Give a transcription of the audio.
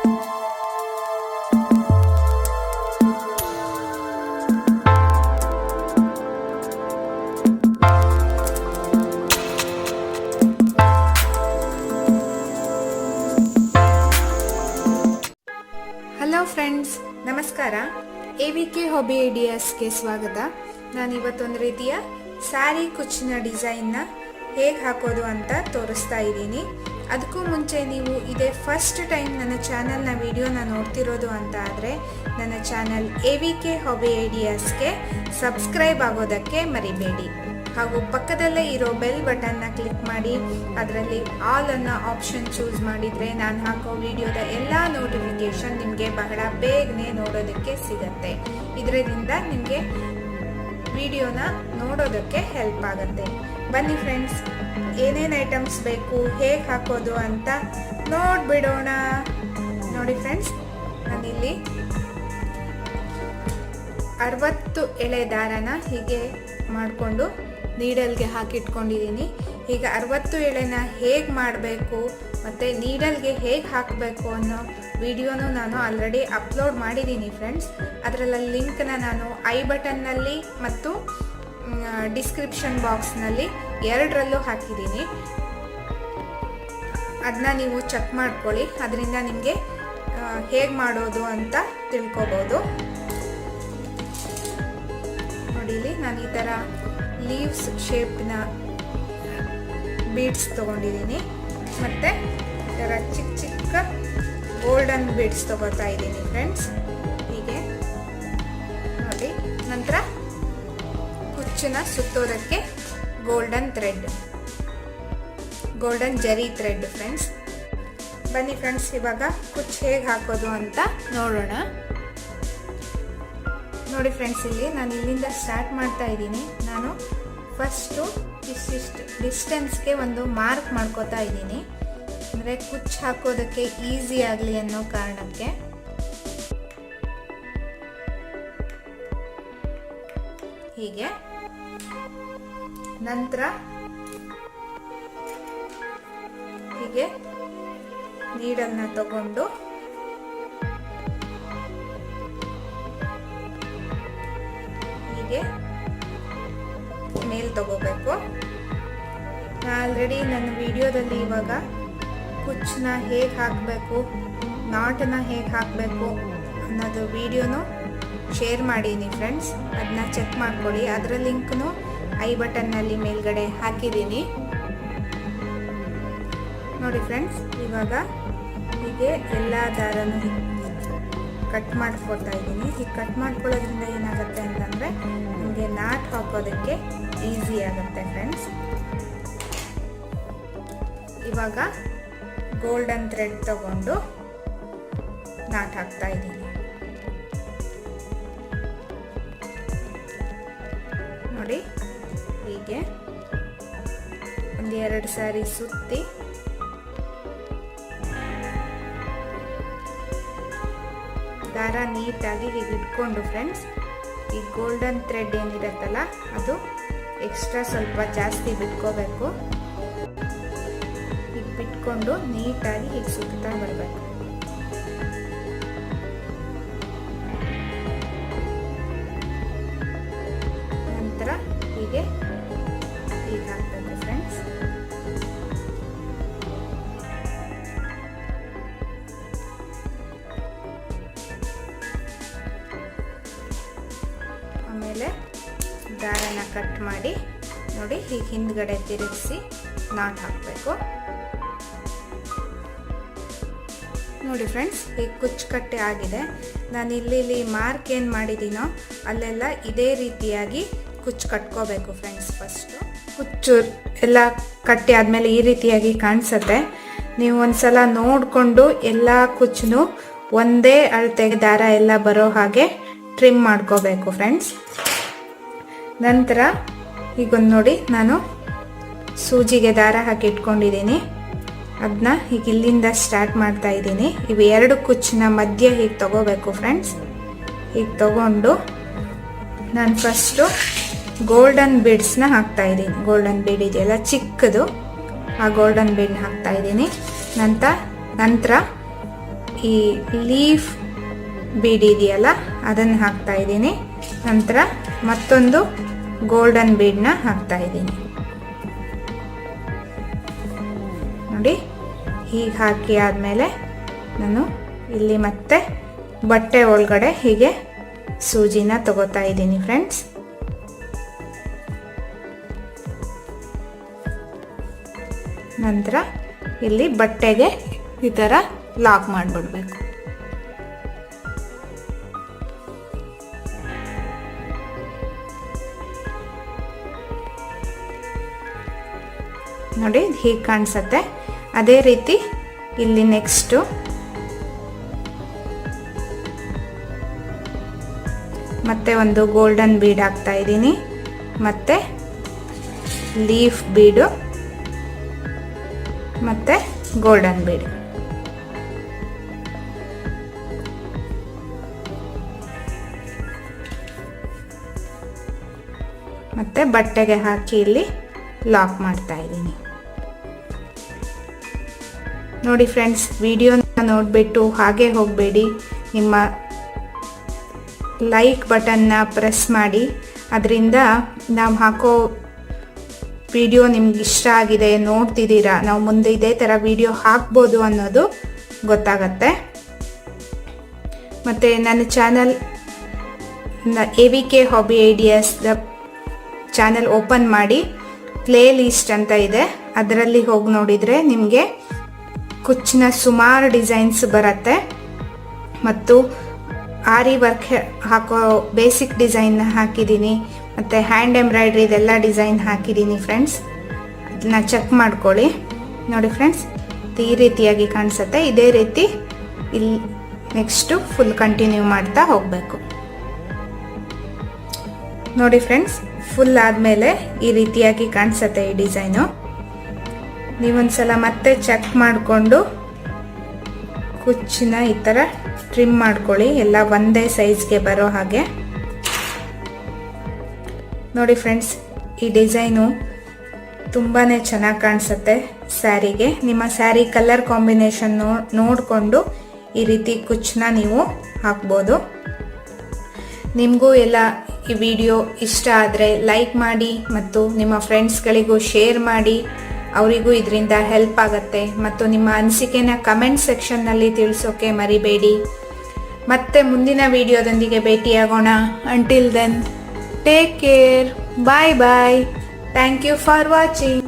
Hello friends ನಮಸ್ಕಾರ. A V K hobby ಐಡಿಯಾಸ್ಗೆ ಸ್ವಾಗತ. ನಾನು ಇವತ್ತೊಂದು ರೀತಿಯ ಸ್ಯಾರಿ ಕುಚ್ಚಿನ ಡಿಸೈನ್ನ ಹೇಗೆ ಹಾಕೋದು ಅಂತ ತೋರಿಸ್ತಾ ಇದ್ದೀನಿ. ಅದಕ್ಕೂ ಮುಂಚೆ ನೀವು ಇದೇ ಫಸ್ಟ್ ಟೈಮ್ ನನ್ನ ಚಾನಲ್ನ ವಿಡಿಯೋನ ನೋಡ್ತಿರೋದು ಅಂತ ಆದರೆ ನನ್ನ channel A V K hobby ಐಡಿಯಾಸ್ಗೆ subscribe ಆಗೋದಕ್ಕೆ ಮರಿಬೇಡಿ. ಹಾಗೂ ಪಕ್ಕದಲ್ಲೇ ಇರೋ ಬೆಲ್ ಬಟನ್ನ ಕ್ಲಿಕ್ ಮಾಡಿ, ಅದರಲ್ಲಿ ಆಲ್ ಅನ್ನೋ ಆಪ್ಷನ್ ಚೂಸ್ ಮಾಡಿದರೆ ನಾನು ಹಾಕೋ ವಿಡಿಯೋದ ಎಲ್ಲ ನೋಟಿಫಿಕೇಶನ್ ನಿಮಗೆ ಬಹಳ ಬೇಗನೆ ನೋಡೋದಕ್ಕೆ ಸಿಗತ್ತೆ. ಇದರಿಂದ ನಿಮಗೆ ವಿಡಿಯೋನ ನೋಡೋದಕ್ಕೆ ಹೆಲ್ಪ್ ಆಗುತ್ತೆ. ಬನ್ನಿ ಫ್ರೆಂಡ್ಸ್ ಏನೇನು ಐಟಮ್ಸ್ ಬೇಕು, ಹೇಗೆ ಹಾಕೋದು ಅಂತ ನೋಡಿಬಿಡೋಣ. ನೋಡಿ ಫ್ರೆಂಡ್ಸ್ ನಾನಿಲ್ಲಿ ಅರವತ್ತು ಎಳೆ ದಾರನ ಹೀಗೆ ಮಾಡಿಕೊಂಡು ನೀಡಲ್ಗೆ ಹಾಕಿಟ್ಕೊಂಡಿದ್ದೀನಿ. ಈಗ ಅರವತ್ತು ಎಳೆನ ಹೇಗೆ ಮಾಡಬೇಕು, ಮತ್ತು ನೀಡಲ್ಗೆ ಹೇಗೆ ಹಾಕಬೇಕು ಅನ್ನೋ ವಿಡಿಯೋನು ನಾನು ಆಲ್ರೆಡಿ ಅಪ್ಲೋಡ್ ಮಾಡಿದ್ದೀನಿ ಫ್ರೆಂಡ್ಸ್ ಅದರಲ್ಲಿ ಲಿಂಕ್ನ ನಾನು ಐ ಬಟನ್ನಲ್ಲಿ ಮತ್ತು ಡಿಸ್ಕ್ರಿಪ್ಷನ್ ಬಾಕ್ಸ್ನಲ್ಲಿ ಎರಡರಲ್ಲೂ ಹಾಕಿದ್ದೀನಿ. ಅದನ್ನ ನೀವು ಚೆಕ್ ಮಾಡ್ಕೊಳ್ಳಿ. ಅದರಿಂದ ನಿಮಗೆ ಹೇಗೆ ಮಾಡೋದು ಅಂತ ತಿಳ್ಕೊಬೋದು. ನೋಡಿ ನಾನು ಈ ಥರ ಲೀವ್ಸ್ ಶೇಪ್ನ ಬೀಡ್ಸ್ ತೊಗೊಂಡಿದ್ದೀನಿ. ಮತ್ತು ಈ ಥರ ಚಿಕ್ಕ ಚಿಕ್ಕ ಗೋಲ್ಡನ್ ಬೀಡ್ಸ್ ತೊಗೋತಾ ಇದ್ದೀನಿ ಫ್ರೆಂಡ್ಸ್ ಹೀಗೆ. ನೋಡಿ, ನಂತರ ಕುಚ್ಚನ್ನ ಸುತ್ತೋದಕ್ಕೆ golden thread golden zari thread friends ಬನ್ನಿ ಫ್ರೆಂಡ್ಸ್ ಇವಾಗ ಕುಚ್ಚು ಹೇಗೆ ಹಾಕೋದು ಅಂತ ನೋಡೋಣ. ನೋಡಿ ಫ್ರೆಂಡ್ಸ್ ಇಲ್ಲಿ ನಾನು ಇಲ್ಲಿಂದ ಸ್ಟಾರ್ಟ್ ಮಾಡ್ತಾ ಇದ್ದೀನಿ. ನಾನು ಫಸ್ಟು ಇಷ್ಟಿಷ್ಟು ಡಿಸ್ಟೆನ್ಸ್ಗೆ ಒಂದು ಮಾರ್ಕ್ ಮಾಡ್ಕೋತಾ ಇದ್ದೀನಿ. ಅಂದರೆ ಕುಚ್ಚು ಹಾಕೋದಕ್ಕೆ ಈಸಿ ಆಗಲಿ ಅನ್ನೋ ಕಾರಣಕ್ಕೆ. ಹೀಗೆ. ನಂತರ ಹೀಗೆ ನೀರನ್ನು ತಗೊಂಡು ಹೀಗೆ ಮೇಲ್ ತಗೋಬೇಕು. ಆಲ್ರೆಡಿ ನನ್ನ ವಿಡಿಯೋದಲ್ಲಿ ಇವಾಗ ಕುಚ್ಚನ್ನ ಹೇಗೆ ಹಾಕಬೇಕು, ನಾಟನ್ನು ಹೇಗೆ ಹಾಕಬೇಕು ಅನ್ನೋದು ವಿಡಿಯೋನು ಶೇರ್ ಮಾಡೀನಿ ಫ್ರೆಂಡ್ಸ್ ಅದನ್ನ ಚೆಕ್ ಮಾಡ್ಕೊಳ್ಳಿ ಅದರ ಲಿಂಕ್ನು ಐ ಬಟನ್ನಲ್ಲಿ ಮೇಲ್ಗಡೆ ಹಾಕಿದ್ದೀನಿ. ನೋಡಿ ಫ್ರೆಂಡ್ಸ್, ಇವಾಗ ಹೀಗೆ ಎಲ್ಲ ದಾರನು ಕಟ್ ಮಾಡ್ಕೊಳ್ತಾ ಇದ್ದೀನಿ. ಈಗ ಕಟ್ ಮಾಡ್ಕೊಳ್ಳೋದ್ರಿಂದ ಏನಾಗುತ್ತೆ ಅಂತಂದರೆ ನಿಮಗೆ ನಾಟ್ ಹಾಕೋದಕ್ಕೆ ಈಸಿ ಆಗುತ್ತೆ ಫ್ರೆಂಡ್ಸ್. ಇವಾಗ ಗೋಲ್ಡನ್ ಥ್ರೆಡ್ ತಗೊಂಡು ನಾಟ್ ಹಾಕ್ತಾ ಇದ್ದೀನಿ. ನೋಡಿ ಹೀಗೆ ಒಂದೆರಡು ಸಾರಿ ಸುತ್ತಿ. ದಾರ ನೀಟಾಗಿ ಹೀಗೆ ಇಟ್ಕೊಂಡು ಫ್ರೆಂಡ್ಸ್ ಈ ಗೋಲ್ಡನ್ ಥ್ರೆಡ್ ಏನಿರುತ್ತಲ್ಲ ಅದು ಎಕ್ಸ್ಟ್ರಾ ಸ್ವಲ್ಪ ಜಾಸ್ತಿ ಬಿಟ್ಕೋಬೇಕು. ಹೀಗೆ ಬಿಟ್ಕೊಂಡು ನೀಟಾಗಿ ಹೀಗೆ ಸುತ್ತಾ ಬರಬೇಕು. ಆಮೇಲೆ ದಾರನ ಕಟ್ ಮಾಡಿ, ನೋಡಿ ಹೀಗೆ ಹಿಂದ್ಗಡೆ ತಿರುಗಿಸಿ ನಾಟ್ ಹಾಕಬೇಕು. ನೋಡಿ ಫ್ರೆಂಡ್ಸ್ ಈ ಕುಚ್ಚು ಕಟ್ಟೆ ಆಗಿದೆ. ನಾನು ಇಲ್ಲಿ ಇಲ್ಲಿ ಮಾರ್ಕ್ ಏನು ಮಾಡಿದ್ದೀನೋ ಅಲ್ಲೆಲ್ಲ ಇದೇ ರೀತಿಯಾಗಿ ಕುಚ್ಚು ಕಟ್ಕೋಬೇಕು ಫ್ರೆಂಡ್ಸ್ ಫಸ್ಟು ಕುಚ್ಚು ಎಲ್ಲ ಕಟ್ಟಿ ಆದಮೇಲೆ ಈ ರೀತಿಯಾಗಿ ಕಾಣಿಸುತ್ತೆ. ನೀವು ಒಂದ್ಸಲ ನೋಡಿಕೊಂಡು ಎಲ್ಲ ಕುಚ್ಚು ಒಂದೇ ಅಳತೆಗೆ ದಾರ ಎಲ್ಲ ಬರೋ ಹಾಗೆ ಟ್ರಿಮ್ ಮಾಡ್ಕೋಬೇಕು ಫ್ರೆಂಡ್ಸ್ ನಂತರ ಈಗೊಂದು ನೋಡಿ, ನಾನು ಸೂಜಿಗೆ ದಾರ ಹಾಕಿ ಇಟ್ಕೊಂಡಿದ್ದೀನಿ. ಅದನ್ನ ಈಗ ಇಲ್ಲಿಂದ ಸ್ಟಾರ್ಟ್ ಮಾಡ್ತಾ ಇದ್ದೀನಿ. ಇವು ಎರಡು ಕುಚ್ಚಿನ ಮಧ್ಯೆ ಹೀಗೆ ತಗೋಬೇಕು ಫ್ರೆಂಡ್ಸ್ ಹೀಗೆ ತಗೊಂಡು ನಾನು ಫಸ್ಟು ಗೋಲ್ಡನ್ ಬೀಡ್ಸ್ನ ಹಾಕ್ತಾ ಇದ್ದೀನಿ. ಗೋಲ್ಡನ್ ಬೀಡ್ ಇದೆಯಲ್ಲ, ಚಿಕ್ಕದು. ಆ ಗೋಲ್ಡನ್ ಬೀಡ್ನ ಹಾಕ್ತಾ ಇದ್ದೀನಿ. ನಂತರ ನಂತರ ಈ ಲೀಫ್ ಬೀಡ್ ಇದೆಯಲ್ಲ, ಅದನ್ನು ಹಾಕ್ತಾ ಇದ್ದೀನಿ. ನಂತರ ಮತ್ತೊಂದು ಗೋಲ್ಡನ್ ಬೀಡ್ನ ಹಾಕ್ತಾ ಇದ್ದೀನಿ. ನೋಡಿ, ಹೀಗೆ ಹಾಕಿ ಆದಮೇಲೆ ನಾನು ಇಲ್ಲಿ ಮತ್ತೆ ಬಟ್ಟೆ ಒಳಗಡೆ ಹೀಗೆ ಸೂಜಿನ ತಗೋತಾ ಇದ್ದೀನಿ ಫ್ರೆಂಡ್ಸ್ ನಂತರ ಇಲ್ಲಿ ಬಟ್ಟೆಗೆ ಈ ಥರ ಲಾಕ್ ಮಾಡಿಬಿಡ್ಬೇಕು. ನೋಡಿ ಹೀಗೆ ಕಾಣಿಸುತ್ತೆ. ಅದೇ ರೀತಿ ಇಲ್ಲಿ ನೆಕ್ಸ್ಟು ಮತ್ತೆ ಒಂದು ಗೋಲ್ಡನ್ ಬೀಡ್ ಹಾಕ್ತಾ ಇದ್ದೀನಿ. ಮತ್ತೆ ಲೀಫ್ ಬೀಡು ಮತ್ತೆ ಗೋಲ್ಡನ್ ಬೀಡ್ ಮತ್ತೆ ಬಟ್ಟೆಗೆ ಹಾಕಿ ಇಲ್ಲಿ ಲಾಕ್ ಮಾಡ್ತಾ ಇದ್ದೀನಿ. ನೋಡಿ ಫ್ರೆಂಡ್ಸ್, ವಿಡಿಯೋನ ನೋಡಿಬಿಟ್ಟು ಹಾಗೆ ಹೋಗಬೇಡಿ. ನಿಮ್ಮ ಲೈಕ್ ಬಟನ್ನ ಪ್ರೆಸ್ ಮಾಡಿ. ಅದರಿಂದ ನಾವು ಹಾಕೋ ವಿಡಿಯೋ ನಿಮ್ಗೆ ಇಷ್ಟ ಆಗಿದೆ, ನೋಡ್ತಿದ್ದೀರಾ, ನಾವು ಮುಂದೆ ಇದೇ ಥರ ವಿಡಿಯೋ ಹಾಕ್ಬೋದು ಅನ್ನೋದು ಗೊತ್ತಾಗತ್ತೆ. ಮತ್ತು ನನ್ನ channel A V K hobby ideas the channel open ಮಾಡಿ ಪ್ಲೇ ಲಿಸ್ಟ್ ಅಂತ ಇದೆ. ಅದರಲ್ಲಿ ಹೋಗಿ ನೋಡಿದರೆ ನಿಮಗೆ ಕುಚ್ಚಿನ ಸುಮಾರು ಡಿಸೈನ್ಸ್ ಬರುತ್ತೆ. ಮತ್ತು ಆರಿ ವರ್ಕ್ ಹಾಕೋ ಬೇಸಿಕ್ ಡಿಸೈನ್ ಹಾಕಿದ್ದೀನಿ ಮತ್ತು ಹ್ಯಾಂಡ್ ಎಂಬ್ರಾಯ್ಡ್ರಿ ಇದೆಲ್ಲ ಡಿಸೈನ್ ಹಾಕಿದ್ದೀನಿ ಫ್ರೆಂಡ್ಸ್. ಅದನ್ನ ಚೆಕ್ ಮಾಡ್ಕೊಳ್ಳಿ. ನೋಡಿ ಫ್ರೆಂಡ್ಸ್, ಈ ರೀತಿಯಾಗಿ ಕಾಣಿಸುತ್ತೆ. ಇದೇ ರೀತಿ ಇಲ್ಲಿ ನೆಕ್ಸ್ಟು ಫುಲ್ ಕಂಟಿನ್ಯೂ ಮಾಡ್ತಾ ಹೋಗಬೇಕು. ನೋಡಿ ಫ್ರೆಂಡ್ಸ್, ಫುಲ್ ಆದಮೇಲೆ ಈ ರೀತಿಯಾಗಿ ಕಾಣಿಸುತ್ತೆ ಈ ಡಿಸೈನು. ನೀವೊಂದ್ಸಲ ಮತ್ತೆ ಚೆಕ್ ಮಾಡಿಕೊಂಡು ಕುಚ್ಚಿನ ಈ ಥರ ಟ್ರಿಮ್ ಮಾಡ್ಕೊಳ್ಳಿ. ಎಲ್ಲ ಒಂದೇ ಸೈಜ್ಗೆ ಬರೋ ಹಾಗೆ. ನೋಡಿ ಫ್ರೆಂಡ್ಸ್ ಈ ಡಿಸೈನು ತುಂಬಾ ಚೆನ್ನಾಗಿ ಕಾಣಿಸುತ್ತೆ ಸ್ಯಾರಿಗೆ. ನಿಮ್ಮ ಸ್ಯಾರಿ ಕಲರ್ ಕಾಂಬಿನೇಷನ್ ನೋಡಿಕೊಂಡು ಈ ರೀತಿ ಕುಚ್ಚನ್ನ ನೀವು ಹಾಕ್ಬೋದು. ನಿಮಗೂ ಎಲ್ಲ ಈ ವಿಡಿಯೋ ಇಷ್ಟ ಆದರೆ ಲೈಕ್ ಮಾಡಿ ಮತ್ತು ನಿಮ್ಮ ಫ್ರೆಂಡ್ಸ್ಗಳಿಗೂ ಶೇರ್ ಮಾಡಿ. ಅವರಿಗೂ ಇದರಿಂದ ಹೆಲ್ಪ್ ಆಗುತ್ತೆ. ಮತ್ತು ನಿಮ್ಮ ಅನಿಸಿಕೆನ ಕಮೆಂಟ್ ಸೆಕ್ಷನ್ನಲ್ಲಿ ತಿಳಿಸೋಕೆ ಮರಿಬೇಡಿ. ಮತ್ತೆ ಮುಂದಿನ ವಿಡಿಯೋದೊಂದಿಗೆ ಭೇಟಿಯಾಗೋಣ. Until then take care bye bye thank you for watching